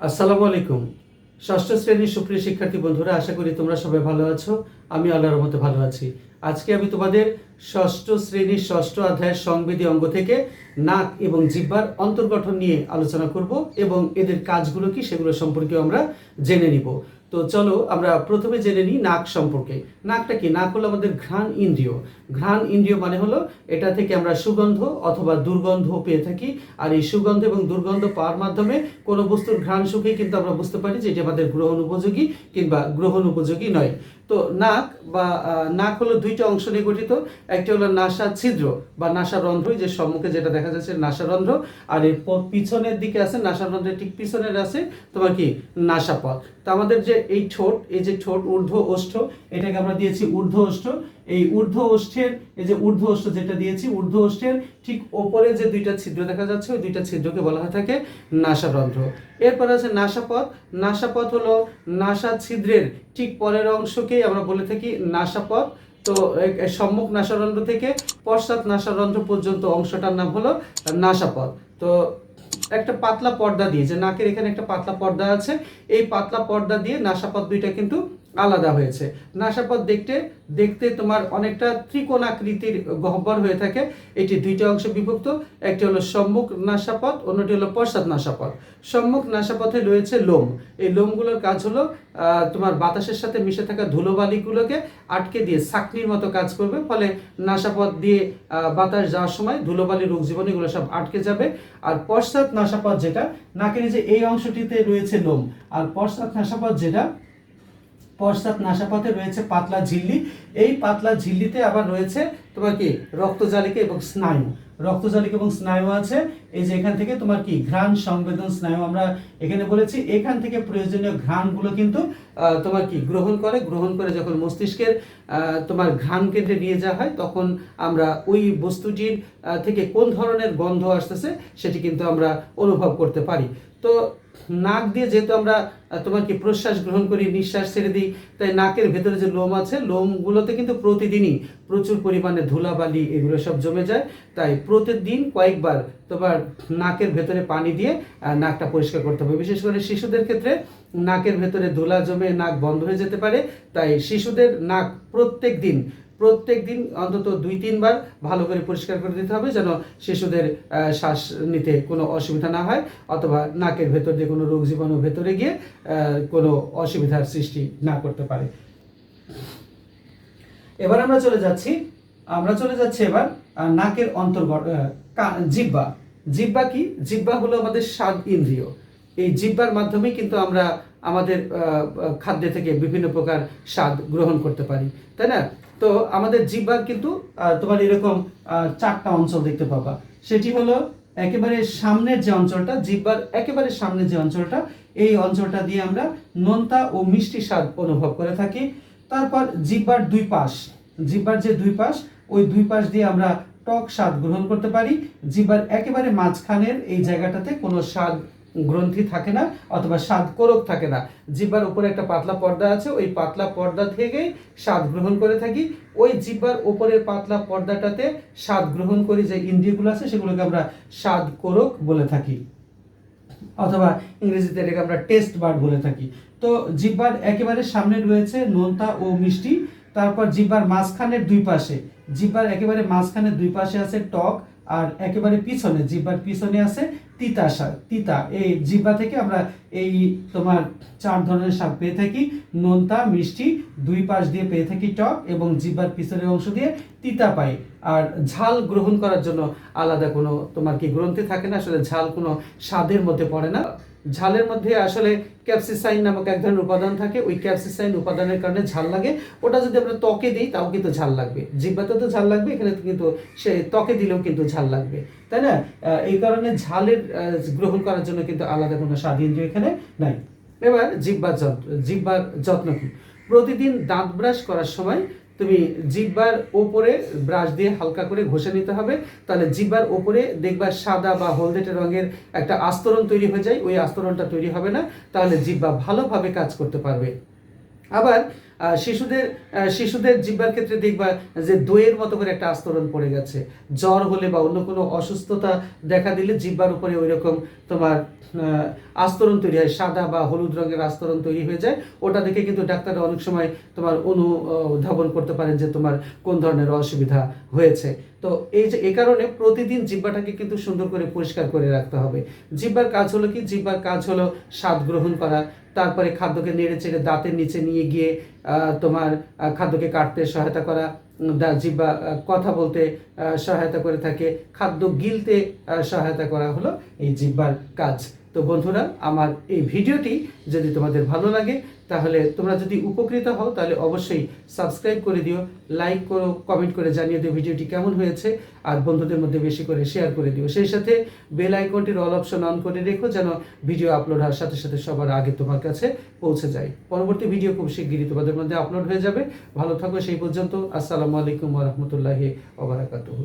আসসালামু আলাইকুম। ষষ্ঠ শ্রেণির সুপ্রিয় শিক্ষার্থী বন্ধুরা, আশা করি তোমরা সবাই ভালো আছো। আমি আল্লাহর মতো ভালো আছি। আজকে আমি তোমাদের ষষ্ঠ শ্রেণির ষষ্ঠ অধ্যায়ের সংবেদী অঙ্গ থেকে নাক এবং জিব্বার অন্তর্গঠন নিয়ে আলোচনা করব এবং এদের কাজগুলো কি সেগুলো সম্পর্কে আমরা জেনে নিব। তো চলো আমরা প্রথমে জেনে নিই নাক সম্পর্কে। নাকটা কি? নাক হলো আমাদের ঘ্রাণ ইন্দ্রিয়। ঘ্রাণ ইন্দ্রিয় মানে হলো এটা থেকে আমরা সুগন্ধ অথবা দুর্গন্ধ পেয়ে থাকি, আর এই সুগন্ধ এবং দুর্গন্ধ পাওয়ার মাধ্যমে কোনো বস্তুর ঘ্রাণ সুখে কিন্তু আমরা বুঝতে পারি যে এটি আমাদের গ্রহণ উপযোগী কিংবা গ্রহণ উপযোগী নয়। তো নাক বা নাক হলো দুইটা অংশ নিয়ে গঠিত। একটি হলো নাসা ছিদ্র বা নাসা রন্ধ্র যে সম্মুখে যেটা দেখা যাচ্ছে নাসা রন্ধ্র, আর এর পিছনের দিকে আছে, নাসা রন্ধ্রের ঠিক পিছনের আছে তোমার কি? নাসাপথ তো আমাদের যে এই ঠোঁট, এই যে ঠোঁট ঊর্ধ্ব ওষ্ঠ, এটাকে আমরা দিয়েছি ঊর্ধ্ব ওষ্ঠ। এই ঊর্ধ্ব ওষ্ঠের, এই যে ঊর্ধ্ব ওষ্ঠ যেটা দিয়েছি, ঊর্ধ্ব ওষ্ঠের ঠিক ওপরে যে দুইটা ছিদ্র দেখা যাচ্ছে, ওই দুইটা ছিদ্রকে বলা হয়ে থাকে নাসারন্ধ্র এরপর আছে নাসাপথ। নাসাপথ হলো নাসা ছিদ্রের ঠিক পরের অংশকেই আমরা বলে থাকি নাসাপথ। তো সম্মুখ নাসারন্ধ্র থেকে পশ্চাৎ নাসারন্ধ্র পর্যন্ত অংশটার নাম হলো নাসাপথ। তো একটা পাতলা পর্দা দিয়ে যে নাকের এখানে একটা পাতলা পর্দা আছে। এই পাতলা পর্দা দিয়ে নাসাপাত দুইটা কিন্তু আলাদা হয়েছে। নাসাপথ দেখতে দেখতে তোমার অনেকটা ত্রিকোণাকৃতির গহ্বর হয়ে থাকে। এটি দুইটা অংশ বিভক্ত, একটি হলো সম্মুখ নাসাপথ, অন্যটি হলো পশ্চাৎ নাসাপথ। সম্মুখ নাসাপথে রয়েছে লোম। এই লোমগুলোর কাজ হলো তোমার বাতাসের সাথে মিশে থাকা ধুলোবালিগুলোকে আটকে দিয়ে সাকনির মতো কাজ করবে। ফলে নাসাপথ দিয়ে বাতাস যাওয়ার সময় ধুলোবালি, রোগ জীবন এগুলো সব আটকে যাবে। আর পশ্চাৎ নাসাপথ যেটা, নাকের যে এই অংশটিতে রয়েছে লোম। আর পশ্চাৎ নাসাপথ যেটা পশ্চাৎ নাসাপথে রয়েছে পাতলা ঝিল্লি। এই পাতলা ঝিল্লিতে আবার রয়েছে তোমার কি? রক্তজালিকা এবং স্নায়ু। রক্তজালিকা এবং স্নায়ু আছে। এই যে এখান থেকে তোমার কি? ঘ্রাণ সংবেদন স্নায়ু আমরা এখানে বলেছি। এখান থেকে প্রয়োজনীয় ঘ্রাণগুলো কিন্তু তোমার কি গ্রহণ করে? গ্রহণ করে যখন মস্তিষ্কের তোমার ঘ্রাণ কেন্দ্রে নিয়ে যাওয়া হয়, তখন আমরা ওই বস্তুটির থেকে কোন ধরনের গন্ধ আসতেছে সেটি কিন্তু আমরা অনুভব করতে পারি। তো নাক দিয়ে যেহেতু আমরা তোমার কি প্রশ্বাস গ্রহণ করি, নিঃশ্বাস ছেড়ে দিই, তাই নাকের ভেতরে যে লোম আছে, লোমগুলোতে কিন্তু প্রতিদিনই প্রচুর পরিমাণে ধুলাবালি এগুলো সব জমে যায়। তাই প্রতিদিন কয়েকবার তোমার নাকের ভেতরে পানি দিয়ে নাকটা পরিষ্কার করতে হবে। বিশেষ করে শিশুদের ক্ষেত্রে নাকের ভেতরে ধুলা জমে নাক বন্ধ হয়ে যেতে পারে। তাই শিশুদের নাক প্রত্যেক দিন প্রত্যেক দিন অন্তত দুই, তিনবার ভালো করে পরিষ্কার করে দিতে হবে যেন শিশুদের শ্বাস নিতে কোনো অসুবিধা না হয় অথবা নাকের ভেতর দিয়ে কোনো রোগ জীবাণু ভেতরে গিয়ে কোনো অসুবিধার সৃষ্টি না করতে পারে। এবার আমরা চলে যাচ্ছি, আমরা চলে যাচ্ছি এবার নাকের অন্তর্গত জিব্বা জিহ্বা। কি? জিব্বা হলো আমাদের স্বাদ ইন্দ্রিয়। এই জিহ্বার মাধ্যমেই কিন্তু আমরা আমাদের খাদ্য থেকে বিভিন্ন প্রকার স্বাদ গ্রহণ করতে পারি, তাই না? তো আমাদের জিহ্বার কিন্তু তোমার এরকম চারটা অঞ্চল দেখতে পাবা। সেটি হলো একেবারে সামনের যে অঞ্চলটা জিহ্বার একেবারে সামনের যে অঞ্চলটা, এই অঞ্চলটা দিয়ে আমরা নোনতা ও মিষ্টি স্বাদ অনুভব করে থাকি। তারপর জিহ্বার দুই পাশ জিহ্বার যে দুই পাশ, ওই দুই পাশ দিয়ে আমরা টক স্বাদ গ্রহণ করতে পারি। জিহ্বার একেবারে মাঝখানের এই জায়গাটাতে কোনো স্বাদ গ্রন্থি থাকে না অথবা স্বাদ কোরক থাকে না। জিহ্বার উপরে একটা পাতলা পর্দা আছে, ওই পাতলা পর্দা থেকেই স্বাদ গ্রহণ করে থাকি। ওই জিহ্বার উপরের পাতলা পর্দাটাতে স্বাদ গ্রহণ করি যে ইন্দ্রিয়গুলো আছে, সেগুলোকে আমরা স্বাদ কোরক বলে থাকি। অথবা ইংরেজিতে এটাকে আমরা টেস্ট বার্ড বলে থাকি। তো জিহ্বার একেবারে সামনে রয়েছে নোনতা ও মিষ্টি। তারপর জিহ্বার মাঝখানের দুই পাশে জিহ্বার একেবারে মাঝখানের দুই পাশে আছে টক আর একেবারে পিছনে, জিব্বার পিছনে আছে তিতা শাক, তিতা। এই জিব্বা থেকে আমরা এই তোমার চার ধরনের স্বাদ পেয়ে থাকি। নোনতা, মিষ্টি, দুই পাশ দিয়ে পেয়ে থাকি টক এবং জিব্বার পিছনের অংশ দিয়ে তিতা পাই। আর ঝাল গ্রহণ করার জন্য আলাদা কোনো তোমার কি গ্রন্থি থাকে না? আসলে ঝাল কোনো স্বাদের মধ্যে পড়ে না। ঝালের মধ্যে আসলে ক্যাপসিসাইন নামক এক ধরনের উপাদান থাকে। ওই ক্যাপসিসাইন উপাদানের কারণে ঝাল লাগে। ওটা যদি আমরা ত্বকে দিই, তাও কিন্তু ঝাল লাগবে। জিব্বাতে তো ঝাল লাগবে, এখানে কিন্তু সে ত্বকে দিলেও কিন্তু ঝাল লাগবে। তাই না? এই কারণে ঝালের গ্রহণ করার জন্য কিন্তু আলাদা কোনো ইন্দ্রিয় এখানে নাই। এবার জিব্বার যত্ন জিব্বার যত্ন কি? প্রতিদিন দাঁত ব্রাশ করার সময় তুমি জিব্বার ওপরে ব্রাশ দিয়ে হালকা করে ঘষে নিতে হবে। তাহলে জিব্বার ওপরে দেখবার সাদা বা হলদেটে রঙের একটা আস্তরণ তৈরি হয়ে যায়। ওই আস্তরণটা তৈরি হবে না। তাহলে জিব্বা ভালোভাবে কাজ করতে পারবে। আবার শিশুদের শিশুদের জিব্বার ক্ষেত্রে দেখবা যে দইয়ের মতো করে একটা আস্তরণ পড়ে গেছে। জ্বর হলে বা অন্য কোনো অসুস্থতা দেখা দিলে জিব্বার উপরে ওই রকম তোমার আস্তরণ তৈরি হয়। সাদা বা হলুদ রঙের আস্তরণ তৈরি হয়ে যায়। ওটা দেখে কিন্তু ডাক্তাররা অনেক সময় তোমার অনুধাবন করতে পারেন যে তোমার কোন ধরনের অসুবিধা হয়েছে। তো এই যে, এ কারণে প্রতিদিন জিব্বাটাকে কিন্তু সুন্দর করে পরিষ্কার করে রাখতে হবে। জিব্বার কাজ হলো কি? জিব্বার কাজ হলো স্বাদ গ্রহণ করা, তারপরে খাদ্যকে নেড়ে চেড়ে দাঁতের নিচে নিয়ে গিয়ে তোমার খাদ্যকে কাটতে সহায়তা করা জিব্বা কথা বলতে সহায়তা করে থাকে, খাদ্য গিলতে সহায়তা করা হলো এই জিব্বার কাজ। তো বন্ধুরা, আমার এই ভিডিওটি যদি তোমাদের ভালো লাগে, তাহলে তোমরা যদি উপকৃত হও, তাহলে অবশ্যই সাবস্ক্রাইব করে দিও, লাইক করো, কমেন্ট করে জানিয়ে দিও ভিডিওটি কেমন হয়েছে, আর বন্ধুদের মধ্যে বেশি করে শেয়ার করে দিও। সেই সাথে বেল আইকনটির অল অপশন অন করে রেখো, যেন ভিডিও আপলোড হওয়ার সাথে সাথে সবার আগে তোমার কাছে পৌঁছে যায়। পরবর্তী ভিডিও খুব শিগগিরই তোমাদের মধ্যে আপলোড হয়ে যাবে। ভালো থাকো, সেই পর্যন্ত। আসসালামু আলাইকুম ওরহমতুল্লাহি ওবরাকাতুহু